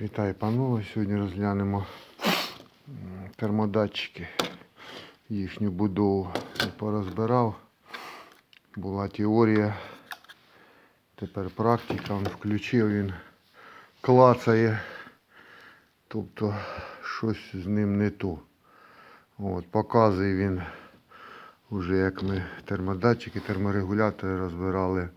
Вітаю, панове. Сьогодні розглянемо термодатчики, їхню будову. Я порозбирав. Була теорія, тепер практика. Він включив, він клацає. Тобто щось з ним не то. От, показує він вже як ми термодатчики, терморегулятори розбирали.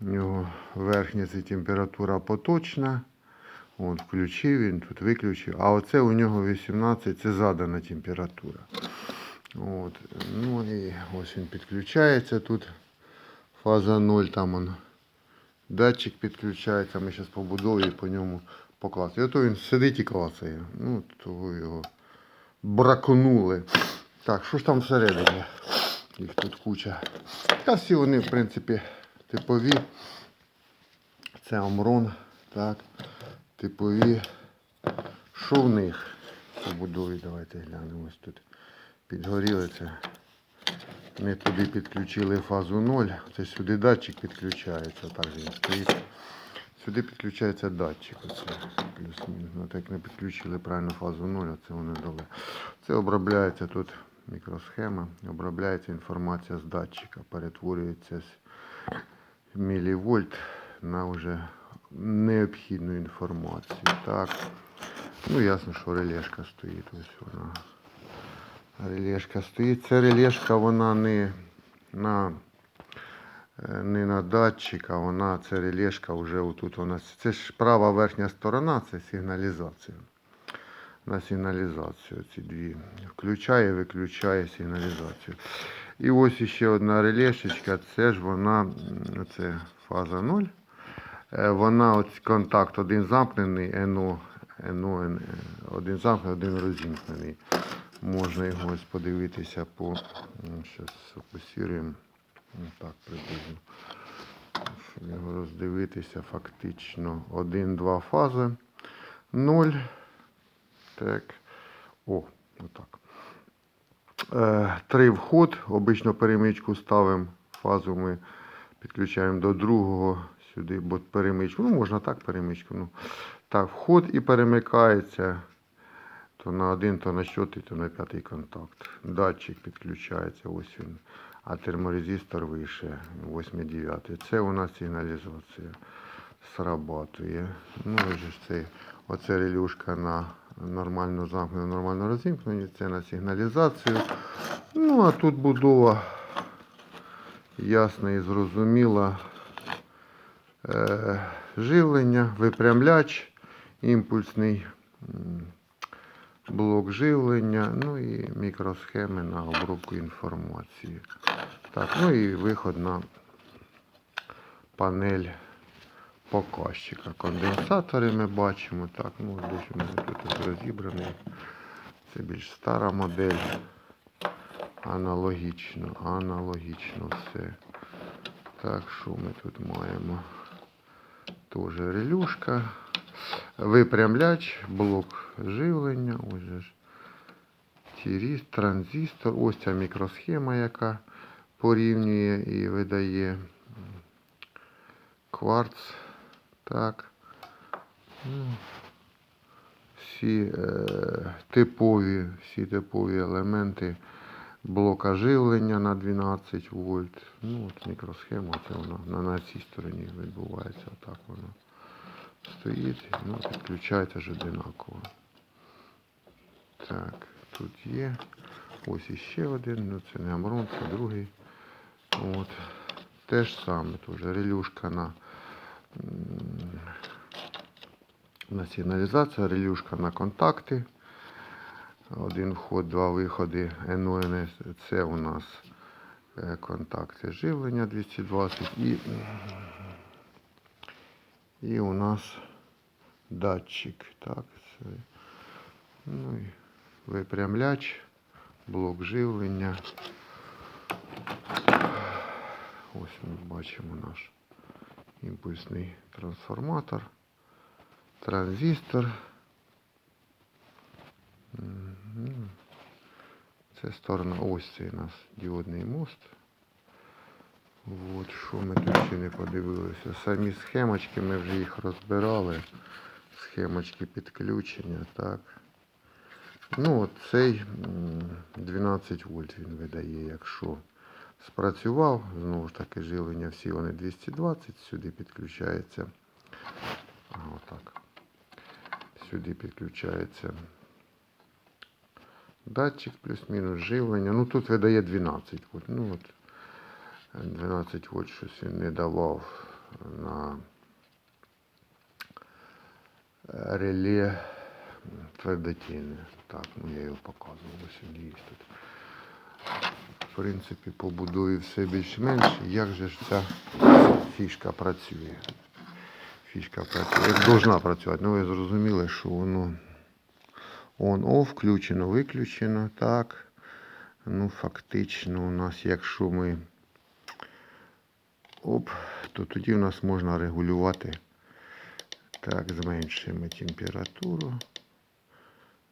У нього верхня це температура поточна. От, включив він, тут виключив. А оце у нього 18, це задана температура. От. Ну і ось він підключається тут. Фаза 0, там он датчик підключається. Ми зараз побудові по ньому покласти. І ото він сидить і клацає. Ну, того його браконули. Так, що ж там всередині? Їх тут куча. Та всі вони, в принципі, типові. Це Омрон. Так. Типові. Що в них? Побудові, давайте глянемо. Ось тут підгоріли це. Ми туди підключили фазу 0. Це сюди датчик підключається. Так він стоїть. Сюди підключається датчик. Оце. Плюс-мінус. Ну, так не підключили правильно фазу 0, це вони дали. Це обробляється тут мікросхема, обробляється інформація з датчика, перетворюється з мілівольт на вже необхідну інформацію. Так. Ну, ясно, що релешка стоїть. Ось вона. Релешка стоїть. Ця релешка, вона не на, е, не на датчик, а вона, це релешка вже отут у нас. Це ж права верхня сторона, це сигналізація. На сигналізацію ці дві. Включає, виключає сигналізацію. І ось ще одна релешечка, це ж вона, це фаза 0. Е, Вона от контакт один замкнений, НО, НО, е, один замкнений, один розімкнений. Можна його ось подивитися по. Зараз. Ну, Так, приблизно. Щоб його роздивитися фактично. Один-два фази. 0. Так. О, отак. Е, Три вход. Обично перемичку ставимо. Фазу ми підключаємо до другого сюди, бо перемичку. Ну, можна так перемичку. Ну. Так, вход і перемикається то на один, то на чотирий, то на п'ятий контакт. Датчик підключається, ось він. А терморезистор вище, 8-9. Це у нас сигналізація срабатує. Ну, це, оце релюшка на нормальну замкнену, нормально розімкнені, це на сигналізацію. Ну, а тут будова ясна і зрозуміла. Е, живлення, випрямляч, імпульсний блок живлення, ну і мікросхеми на обробку інформації. Так, ну і виход на панель показчика. Конденсатори ми бачимо. Так, ну десь у мене тут розібраний. Це більш стара модель. Аналогічно, аналогічно все. Так, що ми тут маємо? Тоже релюшка. Випрямляч, блок живлення. Ось же ж. Тіріс, транзистор. Ось ця мікросхема, яка порівнює і видає кварц. Так. Ну, всі е, типові, всі типові елементи блока живлення на 12 вольт. Ну, от мікросхема, це вона на, цій стороні відбувається. Отак воно стоїть, ну, підключається ж одинаково. Так, тут є. Ось іще один, ну це не Амрон, це другий. От. Те ж саме, теж релюшка на, на сигналізацію, релюшка на контакти. Один вход, два виходи НОНС. Це у нас е, контакти живлення 220 і, і у нас датчик. Так, це, ну і випрямляч, блок живлення. Ось ми бачимо наш імпульсний трансформатор, транзистор. Це сторона, ось цей у нас діодний мост. От що ми тут ще не подивилися. Самі схемочки ми вже їх розбирали. схемочки підключення, так. Ну, цей 12 вольт він видає, якщо спрацював, знову ж таки живлення всі вони 220, сюди підключається. Отак. Сюди підключається датчик плюс-мінус живлення. Ну тут видає 12 вольт. Ну от 12 вольт щось він не давав на реле твердотільне. Так, ну я його показував, ось він є тут. В принципі, побудую все більш-менш. Як же ж ця фішка працює? Фішка працює. Як должна працювати. Ну ви зрозуміли, що воно on-off, включено, виключено. Так. Ну, фактично, у нас, якщо ми оп, то тоді у нас можна регулювати. Так, зменшуємо температуру.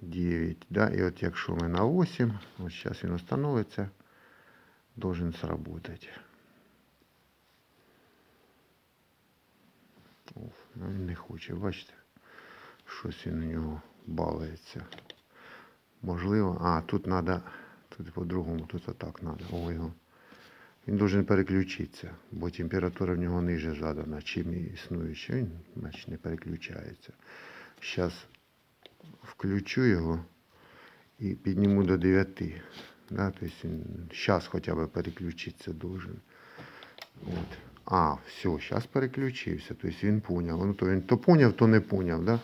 9, да, і от якщо ми на 8, от зараз він встановиться, должен сработать. Оф, ну він не хоче, бачите, щось він у нього балується. Можливо, а, тут треба, тут по-другому, тут отак треба. О. Він должен переключитися, бо температура в нього ниже задана, чим і існуюча. Він, значить, не переключається. Зараз включу його і підніму до 9. Да, тобто він зараз хоча б переключитися должен. От. А, все, зараз переключився. Тобто він поняв. Ну, то він то поняв, то не поняв. Да?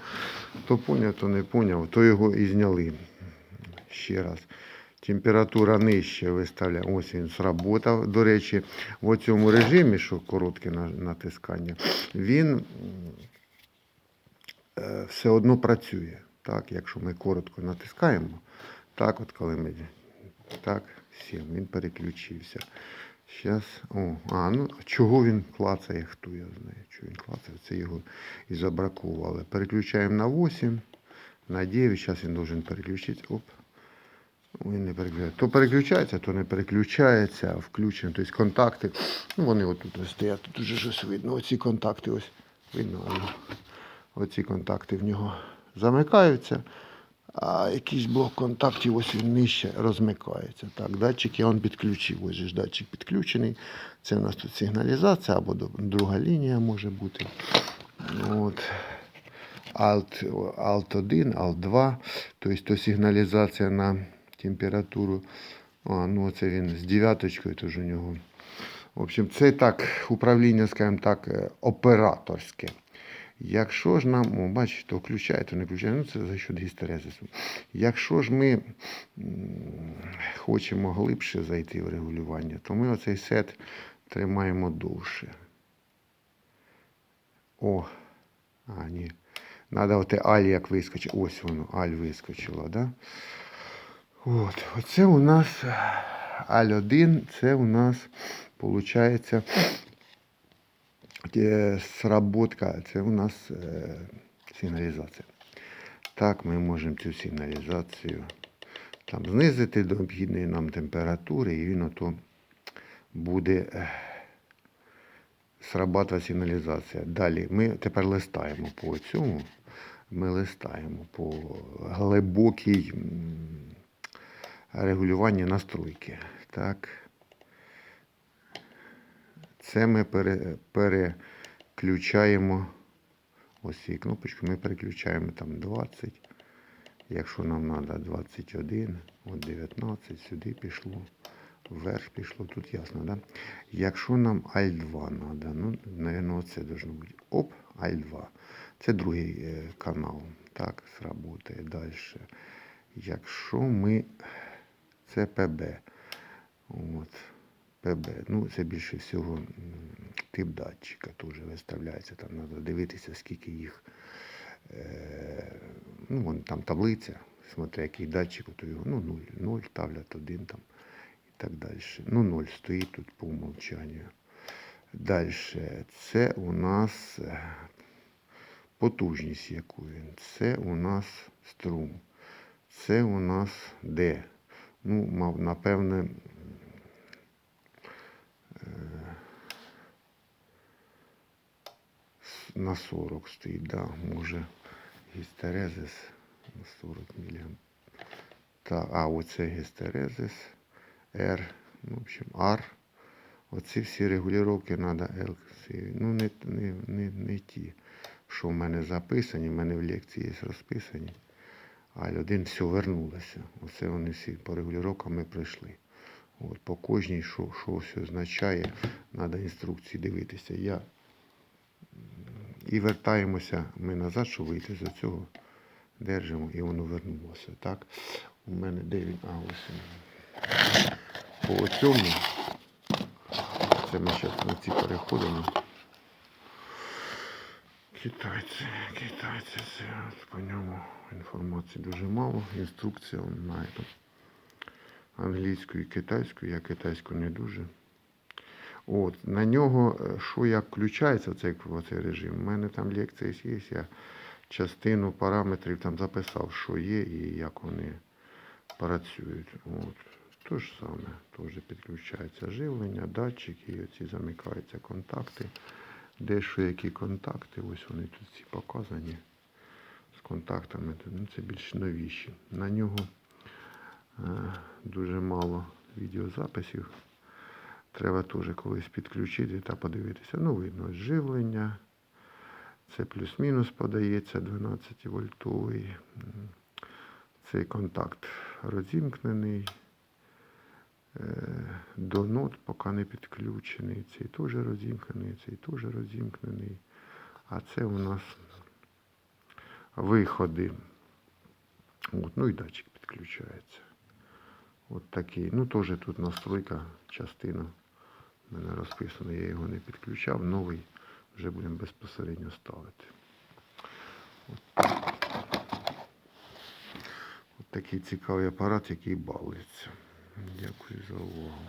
То поняв, то не поняв, то його і зняли. Ще раз. Температура нижче виставляє. Ось він сработав. До речі, в цьому режимі, що коротке натискання, він е, все одно працює. Так, якщо ми коротко натискаємо, так, от коли ми так, 7, він переключився. Зараз, о, а, ну чого він клацає, хто я знаю, чого він клацає, це його і забракували. Переключаємо на 8, на 9, зараз він должен переключитися. Оп. Він не переключається. То переключається, то не переключається, включено. Тобто контакти. Ну, вони отут ось стоять, тут вже щось видно. Оці контакти ось видно. Оці контакти в нього замикаються, а якийсь блок контактів ось він нижче розмикається. Так, датчик я он підключив. Ось ж датчик підключений. Це у нас тут сигналізація або друга лінія може бути. От. Alt, Alt 1, Alt 2, тобто то сигналізація на температуру. А, ну це він з дев'яточкою, то ж у нього. В общем, це так, управління, скажімо так, е, операторське. Якщо ж нам, о, бачите, то включає, то не включає, ну це за счет гістерезису. Якщо ж ми хочемо глибше зайти в регулювання, то ми оцей сет тримаємо довше. О, а, ні. Надо оте аль як вискочить. Ось воно, аль вискочило, да? От, оце у нас аль 1, це у нас, виходить, е, сработка, це у нас е, сигналізація. Так, ми можемо цю сигналізацію там знизити до необхідної нам температури, і він ото буде е, срабатувати сигналізація. Далі ми тепер листаємо по цьому. Ми листаємо по глибокій регулюванні настройки. Так. Це ми пере, переключаємо ось ці кнопочки, ми переключаємо там 20. Якщо нам треба 21, от 19, сюди пішло, вверх пішло, тут ясно, да? Якщо нам Alt2 треба, ну, мабуть, це должно бути. Оп, Alt2. Це другий е, канал. Так, сработає далі. Якщо ми. Це ПБ. От. ПБ. Ну, це більше всього тип датчика теж виставляється. Там треба дивитися, скільки їх. Е, ну, вон там таблиця, смотри, який датчик, то його ну, 0, 0 ставлять, 1 там і так далі. Ну, 0 стоїть тут по умовчанню. Далі. Це у нас е, потужність яку він. Це у нас струм. Це у нас де? Ну, напевне, на 40 стоїть, да, може. Гістерезис 40 мг. Та, а оце гістерезис, R, ну, в общем, R. Оці всі регулювання треба L. Ну, не, не, не, не ті, що в мене записані, в мене в лекції є розписані. А один все вернулося. Оце вони всі по регулюванням ми пройшли. От, по кожній, що, що все означає, треба інструкції дивитися. Я і вертаємося ми назад, щоб вийти з цього. Держимо і воно вернулося. Так, у мене де він? А, ось. По цьому. Це ми зараз на ці переходимо. Китайці, китайці, це по ньому інформації дуже мало. Інструкція он на этом. Англійською і китайською, я китайську не дуже. От, на нього, е, що як включається цей, режим. У мене там лекція є, я частину параметрів там записав, що є і як вони працюють. От. То ж саме, теж підключається живлення, датчики, оці замикаються контакти. Де що які контакти, ось вони тут всі показані з контактами. Ну, це більш новіші. На нього е, дуже мало відеозаписів. Треба теж колись підключити та подивитися. Ну, видно, ось живлення. Це плюс-мінус подається 12 вольтовий. Цей контакт розімкнений. Е, До нот поки не підключений. Цей теж розімкнений, цей теж розімкнений. А це у нас виходи. От, ну і датчик підключається. От такий. Ну теж тут настройка, частина. У мене розписано, я його не підключав. Новий вже будемо безпосередньо ставити. От. От такий цікавий апарат, який балується. Дякую за увагу.